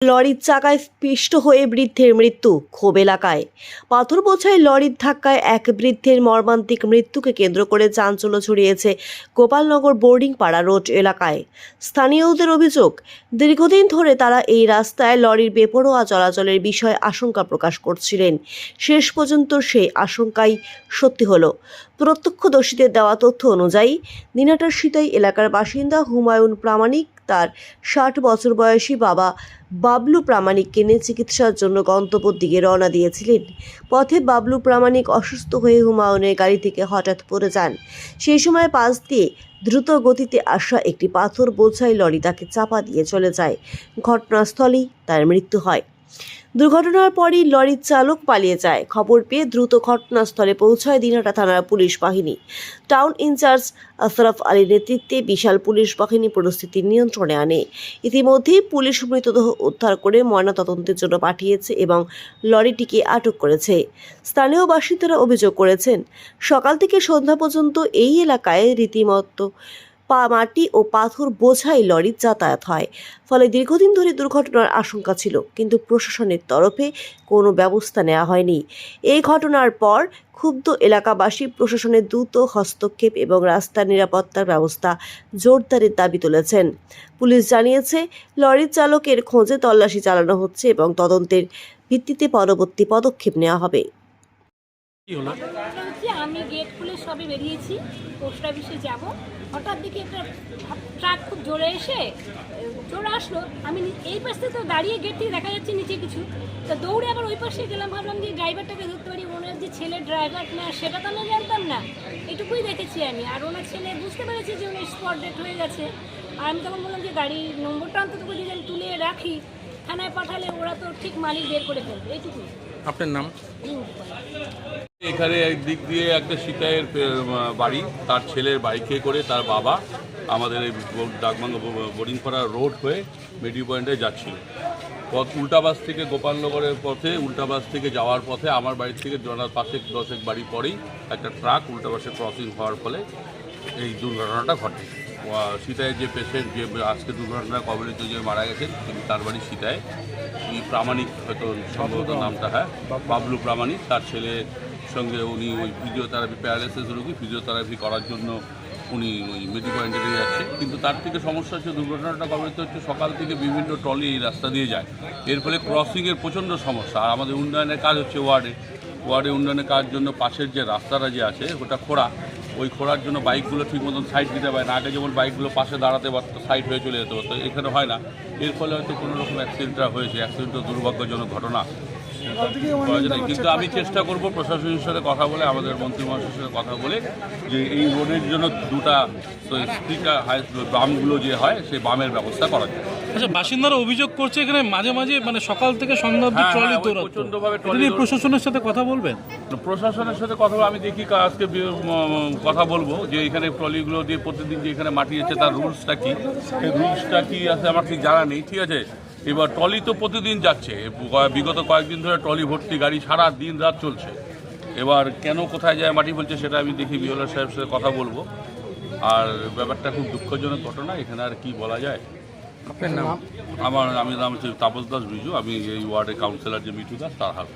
লরির চাকায় পিষ্ট হয়ে বৃদ্ধের মৃত্যু ক্ষোভ এলাকায়। পাথর বোঝাই লরির ধাক্কায় এক বৃদ্ধের মর্মান্তিক মৃত্যুকে কেন্দ্র করে চাঞ্চল্য ছড়িয়েছে গোপালনগর বোর্ডিং পাড়া রোড এলাকায়। স্থানীয়দের অভিযোগ, দীর্ঘদিন ধরে তারা এই রাস্তায় লরির বেপরোয়া চলাচলের বিষয়ে আশঙ্কা প্রকাশ করছিলেন। শেষ পর্যন্ত সেই আশঙ্কাই সত্যি হলো। প্রত্যক্ষদর্শীদের দেওয়া তথ্য অনুযায়ী, দিনাটার সিতাই এলাকার বাসিন্দা হুমায়ুন প্রামাণিক তার ষাট বছর বয়সী বাবা বাবলু প্রামাণিককে নিয়ে চিকিৎসার জন্য গন্তব্যের দিকে রওনা দিয়েছিলেন। পথে বাবলু প্রামাণিক অসুস্থ হয়ে হুমায়ুনের গাড়ি থেকে হঠাৎ পড়ে যান। সেই সময় পাশ দিয়ে দ্রুত গতিতে আসা একটি পাথর বোঝাই লরি তাকে চাপা দিয়ে চলে যায়। ঘটনাস্থলেই তার মৃত্যু হয়। দুর্ঘটনার পরই লরির চালক পালিয়ে যায়। খবর পেয়ে দ্রুত ঘটনাস্থলে পৌঁছায় দিনহাটা থানার পুলিশ বাহিনী। টাউন ইনচার্জ আশরাফ আলীর নেতৃত্বে বিশাল পুলিশ বাহিনী পরিস্থিতি নিয়ন্ত্রণে আনে। ইতিমধ্যেই পুলিশ মৃতদেহ উদ্ধার করে ময়নাতদন্তের জন্য পাঠিয়েছে এবং লরিটিকে আটক করেছে। স্থানীয় বাসিন্দারা অভিযোগ করেছেন, সকাল থেকে সন্ধ্যা পর্যন্ত এই এলাকায় রীতিমতো পা মাটি ও পাথর বোঝাই লরি যাতায়াত হয়। ফলে দীর্ঘদিন ধরে দুর্ঘটনার আশঙ্কা ছিল, কিন্তু প্রশাসনের তরফে কোনো ব্যবস্থা নেওয়া হয়নি। এই ঘটনার পর ক্ষুব্ধ এলাকাবাসী প্রশাসনের দ্রুত হস্তক্ষেপ এবং রাস্তার নিরাপত্তার ব্যবস্থা জোরদারের দাবি তুলেছেন। পুলিশ জানিয়েছে, লরির চালকের খোঁজে তল্লাশি চালানো হচ্ছে এবং তদন্তের ভিত্তিতে পরবর্তী পদক্ষেপ নেওয়া হবে। কি আমি গেট খুলে সবে বেরিয়েছি পোস্ট অফিসে যাব। হঠাৎ দেখি একটা ট্রাক খুব জোরে এসে জোরে আসলো। আমি এই পাশ থেকে তো দাঁড়িয়ে গেট থেকে দেখা যাচ্ছে নিচে কিছু। তো দৌড়ে আবার ওই পাশে গেলাম ভাবলাম যে ড্রাইভারটাকে ধরতে পারি। ওনার যে ছেলে ড্রাইভার না সেটা তো আমি জানতাম না। এটুকুই দেখেছি আমি। আর ওনার ছেলে বুঝতে পেরেছি যে উনি স্পট ডেট হয়ে গেছে। আর আমি তখন বললাম যে গাড়ির নম্বরটা অন্তত যদি আমি তুলে রাখি থানায় পাঠালে ওরা তো ঠিক মালিক বের করে ফেলবে। এইটুকুই। আপনার নাম? এখানে একদিক দিয়ে একটা সীতায়ের বাড়ি তার ছেলের বাইকে করে তার বাবা আমাদের এই ডাকবাংলা বোর্ডিং করা রোড হয়ে মেডিও পয়েন্টে যাচ্ছিল। পথ উল্টা বাস থেকে গোপালনগরের পথে উল্টা বাস থেকে যাওয়ার পথে আমার বাড়ি থেকে জনার পাশে দশেক বাড়ি পরেই একটা ট্রাক উল্টা বাসে ক্রসিং হওয়ার ফলে এই দুর্ঘটনাটা ঘটে। আহ, সীতায়ের যে পেশেন্ট যে আজকে দুর্ঘটনা কবলিত যে মারা গেছেন তিনি তার বাড়ি সীতায় প্রামাণিক হয়তো সম্ভবত নামটা হ্যাঁ বাবলু প্রামাণিক তার ছেলের সঙ্গে উনি ওই ফিজিওথেরাপি প্যারালাইসিস রোগী ফিজিওথেরাপি করার জন্য উনি ওই মেডি যাচ্ছে। কিন্তু তার থেকে সমস্যা হচ্ছে, দুর্ঘটনাটা কবলিত হচ্ছে, সকাল থেকে বিভিন্ন ট্রলি এই রাস্তা দিয়ে যায়। এর ফলে ক্রসিংয়ের প্রচণ্ড সমস্যা। আর আমাদের উন্নয়নের কাজ হচ্ছে ওয়ার্ডে। ওয়ার্ডে উন্নয়নের কাজ জন্য পাশের যে রাস্তাটা যে আছে, ওটা খোঁড়া। ওই খোঁড়ার জন্য বাইকগুলো ঠিক মতন সাইড দিতে পারে না। আগে যেমন বাইকগুলো পাশে দাঁড়াতে পারতো সাইড হয়ে চলে যেতে পারতো, এখানে হয় না। এর ফলে হয়তো কোনো রকম অ্যাক্সিডেন্টটা হয়েছে। অ্যাক্সিডেন্টটা দুর্ভাগ্যজনক ঘটনা। কিন্তু আমি চেষ্টা করব প্রশাসনের সাথে কথা বলে আমাদের মন্ত্রী মহাশয়ের সাথে কথা বলে যে এই রোডের জন্য দুটা স্পিকার হাই বামগুলো যে হয় সেই বামের ব্যবস্থা করা যায়। আচ্ছা বাসিন্দারা অভিযোগ করছে এখানে মাঝে মাঝে মানে সকাল থেকে সন্ধ্যা হ্যাঁ, ট্রলি হ্যাঁ, দৌড়াচ্ছে প্রচণ্ডভাবে ট্রলি প্রশাসনের সাথে কথা বলবেন? প্রশাসনের সাথে কথা বলে আমি দেখি আজকে কথা বলব যে এখানে ট্রলিগুলো দিয়ে প্রতিদিন যে এখানে মাটি আছে তার রুলসটা কি? সেই রুলসটা কি আছে আমার ঠিক জানা নেই ঠিক আছে? এবার ট্রলি তো প্রতিদিন যাচ্ছে। বিগত কয়েকদিন ধরে ট্রলি ভর্তি গাড়ি সারা দিন রাত চলছে। এবার কেন কোথায় যায় মাটি বলছে সেটা আমি দেখি বিওলার সাহেবের সাথে কথা বলব। আর ব্যাপারটা খুব দুঃখজনক ঘটনা এখানে আর কি বলা যায়? আমার আমি নাম হচ্ছে তাপস দাস বিজু আমি এই ওয়ার্ডের কাউন্সিলর যে মিঠু দাস তার হাত।